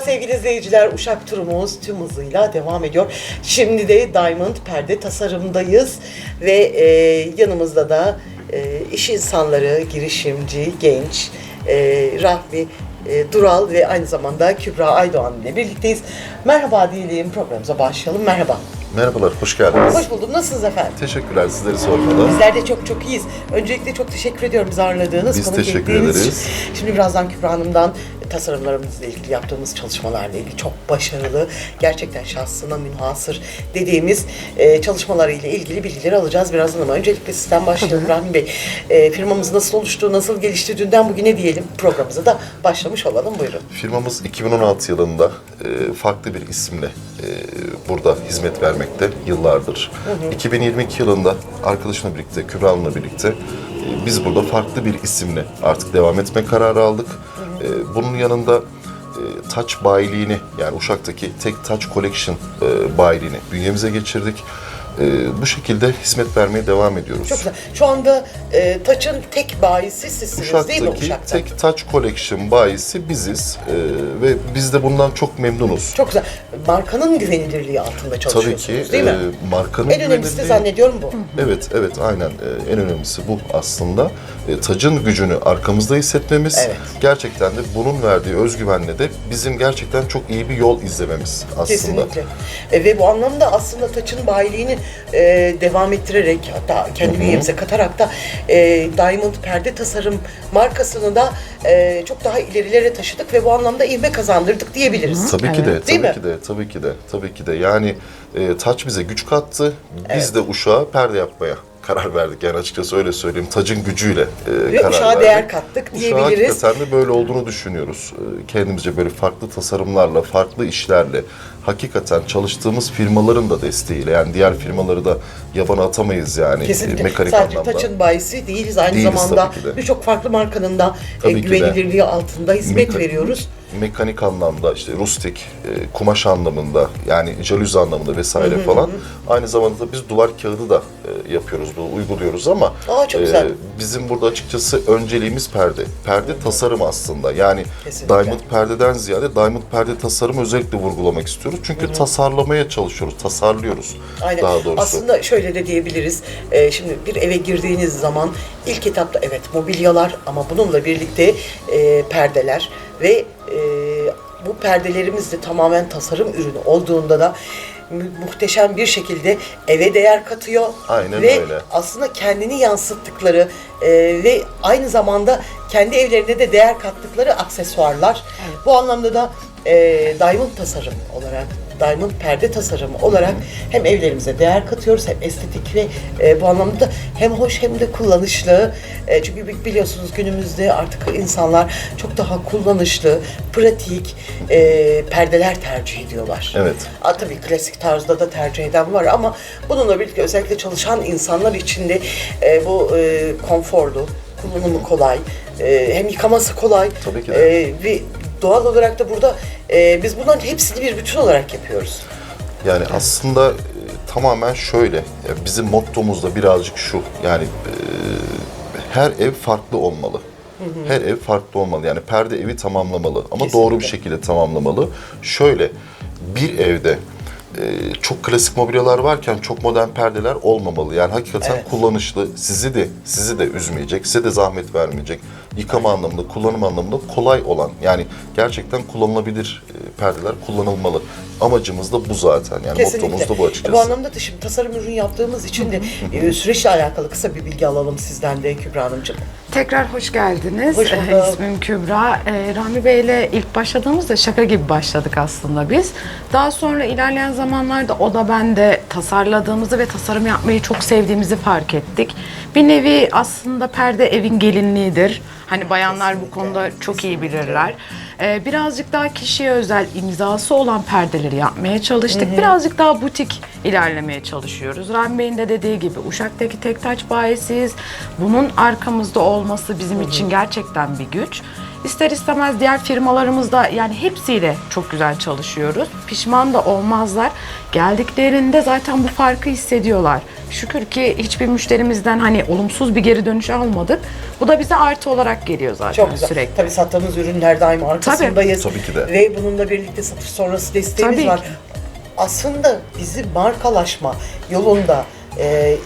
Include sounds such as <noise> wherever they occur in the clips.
seyirciler Uşak turumuz tüm hızıyla devam ediyor. Şimdi de Diamond Perde tasarımdayız ve e, yanımızda da e, iş insanları, girişimci, genç, e, Rahmi e, Dural ve aynı zamanda Kübra Aydoğan ile birlikteyiz. Merhaba diyelim programımıza başlayalım. Merhaba. Merhabalar, hoş geldiniz. Hoş bulduk. Nasılsınız efendim? Teşekkürler sizleri sormalı. Bizler de çok çok iyiyiz. Öncelikle çok teşekkür ediyorum bizi ağırladığınız, Biz konuk teşekkür ettiğiniz için. ederiz. Şimdi birazdan Kübra Hanım'dan tasarımlarımızla ilgili yaptığımız çalışmalarla ilgili çok başarılı, gerçekten şahsına münhasır dediğimiz e, çalışmalarıyla ilgili bilgileri alacağız birazdan ama öncelikle sizden başlayalım Rahmi Bey. E, firmamız nasıl oluştu, nasıl gelişti, dünden bugüne diyelim programımıza da başlamış olalım. Buyurun. Firmamız 2016 yılında e, farklı bir isimle e, burada hizmet vermekte yıllardır. 2022 yılında arkadaşımla birlikte, Kübra Hanım'la birlikte e, biz burada farklı bir isimle artık devam etme kararı aldık. E, bunun yanında e, Touch bayiliğini yani Uşak'taki tek Touch Collection e, bayiliğini bünyemize geçirdik. E, bu şekilde hizmet vermeye devam ediyoruz. Çok güzel. Şu anda e, Taç'ın tek bayisi sizsiniz değil mi Uşak'taki Uşak'ta? tek Touch Collection bayisi biziz Ee, ve biz de bundan çok memnunuz. Çok güzel. Markanın güvenilirliği altında Tabii çalışıyorsunuz ki değil mi? e, markanın en önemlisi de güvenilirliği- zannediyorum bu. Evet, evet aynen Ee, en önemlisi bu aslında. E, tacın gücünü arkamızda hissetmemiz. Evet. Gerçekten de bunun verdiği özgüvenle de bizim gerçekten çok iyi bir yol izlememiz aslında. Kesinlikle. E, ve bu anlamda aslında Taç'ın bayiliğini e, devam ettirerek hatta kendi bünyemize katarak da e, Diamond perde tasarım markasını da e, çok daha ilerilere taşıdık ve bu anlamda ivme kazandırdık diyebiliriz. Tabii ki de, Değil tabii mi? ki de, tabii ki de, tabii ki de. Yani e, taç bize güç kattı. Biz de uşağa perde yapmaya karar verdik. Yani açıkçası öyle söyleyeyim. Tacın gücüyle e, Ve karar uşağa verdik. değer kattık Uşağa diyebiliriz. hakikaten de böyle olduğunu düşünüyoruz. E, Kendimizce böyle farklı tasarımlarla, farklı işlerle, hakikaten çalıştığımız firmaların da desteğiyle, yani diğer firmaları da yabana atamayız yani e, Kesinlikle. mekanik Sadece anlamda. Taç'ın bayisi değiliz. Aynı Değiliz zamanda tabii ki de. birçok farklı markanın da e, Tabii ki de. güvenilirliği altında hizmet Meka- veriyoruz. Mekanik anlamda işte rustik, e, kumaş anlamında yani jalüzi anlamında vesaire falan. Aynı zamanda da biz duvar kağıdı da e, yapıyoruz, bunu uyguluyoruz ama e, Aa, çok güzel. bizim burada açıkçası önceliğimiz perde. Perde tasarım aslında. Yani Kesinlikle. diamond perdeden ziyade diamond perde tasarımı özellikle vurgulamak istiyoruz. Çünkü tasarlamaya çalışıyoruz, tasarlıyoruz Aynen. daha doğrusu. Aslında şöyle de diyebiliriz. Ee, şimdi bir eve girdiğiniz zaman ilk etapta evet mobilyalar ama bununla birlikte e, perdeler ve e, bu perdelerimiz de tamamen tasarım ürünü olduğunda da muhteşem bir şekilde eve değer katıyor. Aynen ve öyle. aslında kendini yansıttıkları e, ve aynı zamanda kendi evlerine de değer kattıkları aksesuarlar. Bu anlamda da e, Diamond tasarım olarak Diamond perde tasarımı olarak hem evlerimize değer katıyoruz hem estetik ve e, bu anlamda da hem hoş hem de kullanışlı. E, çünkü bi- biliyorsunuz günümüzde artık insanlar çok daha kullanışlı, pratik e, perdeler tercih ediyorlar. Evet. Aa, tabii klasik tarzda da tercih eden var ama bununla birlikte özellikle çalışan insanlar için de e, bu e, konforlu, kullanımı kolay, e, hem yıkaması kolay Tabii ki de. e, ve doğal olarak da burada e, biz bunların hepsini bir bütün olarak yapıyoruz. Yani aslında e, tamamen şöyle. ya bizim mottomuz da birazcık şu. Yani e, her ev farklı olmalı. Her ev farklı olmalı. Yani perde evi tamamlamalı ama Kesinlikle. doğru bir şekilde tamamlamalı. Şöyle bir evde e, çok klasik mobilyalar varken çok modern perdeler olmamalı. Yani hakikaten Evet. kullanışlı, sizi de sizi de üzmeyecek, size de zahmet vermeyecek. Yıkama anlamında, kullanım anlamında kolay olan yani gerçekten kullanılabilir e, perdeler kullanılmalı. Amacımız da bu zaten. Yani mottomuz da bu açıkçası. Bu anlamda da şimdi tasarım ürün yaptığımız için de e, süreçle alakalı kısa bir bilgi alalım sizden de Kübra Hanımcığım. Tekrar hoş geldiniz. Hoş Ee, bulduk. İsmim Kübra. Ee, Rahmi Bey'le ilk başladığımızda şaka gibi başladık aslında biz. Daha sonra ilerleyen zamanlarda o da ben de tasarladığımızı ve tasarım yapmayı çok sevdiğimizi fark ettik. Bir nevi aslında perde evin gelinliğidir. Hani bayanlar bu konuda çok iyi bilirler. Ee, birazcık daha kişiye özel imzası olan perdeleri yapmaya çalıştık. Birazcık daha butik ilerlemeye çalışıyoruz. Rahmi Bey'in de dediği gibi Uşak'taki tek taç bayisiyiz. Bunun arkamızda olması bizim için gerçekten bir güç. İster istemez diğer firmalarımızda yani hepsiyle çok güzel çalışıyoruz. Pişman da olmazlar. Geldiklerinde zaten bu farkı hissediyorlar. Şükür ki hiçbir müşterimizden hani olumsuz bir geri dönüş almadık. Bu da bize artı olarak geliyor zaten Çok güzel. sürekli. Tabii sattığımız ürünler daim arkasındayız. Tabii ki de. Ve bununla birlikte satış sonrası desteğimiz Tabii var. ki. Aslında bizi markalaşma yolunda e,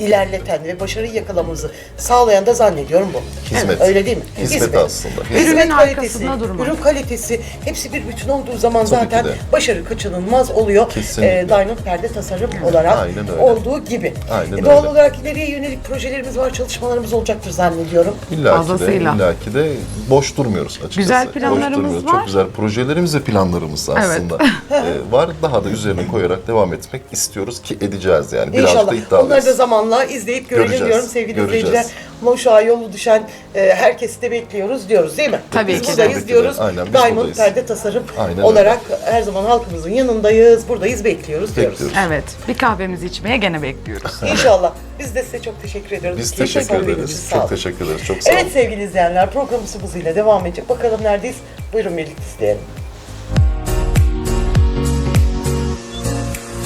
ilerleten ve başarıyı yakalamamızı sağlayan da zannediyorum bu. Hizmet. Öyle değil mi? Hizmet aslında. Hizmet Ürünün kalitesi, arkasında durmak. ürün kalitesi hepsi bir bütün olduğu zaman Tabii ki zaten de. başarı kaçınılmaz oluyor. Kesinlikle. E, Diamond perde tasarım olarak Aynen öyle. olduğu gibi. Aynen E, doğal öyle. olarak ileriye yönelik projelerimiz var, çalışmalarımız olacaktır zannediyorum. İlla ki de, Fazlasıyla. illa ki de boş durmuyoruz açıkçası. Güzel Boş planlarımız durmuyoruz. var. Çok güzel projelerimiz ve planlarımız da Evet. aslında e, var. Daha da üzerine koyarak devam etmek istiyoruz ki edeceğiz yani. Birazcık İnşallah. da iddialıyız. Onları da zamanla izleyip görelim Göreceğiz, diyorum sevgili göreceğiz. izleyiciler. Moşağa yolu düşen e, herkesi de bekliyoruz diyoruz değil mi? Tabii biz ki buradayız Tabii ki de. diyoruz. Aynen, biz Diamond buradayız. Perde Tasarım Aynen olarak her zaman halkımızın yanındayız, buradayız, bekliyoruz diyoruz. Bekliyoruz. Evet, bir kahvemizi içmeye gene bekliyoruz. <laughs> İnşallah. Biz de size çok teşekkür ediyoruz. Biz Keyifli teşekkür ederiz. için sağ olun. Çok teşekkür ederiz. Çok sağ olun. Evet sevgili izleyenler programımız hızıyla devam edecek. Bakalım neredeyiz? Buyurun birlikte izleyelim.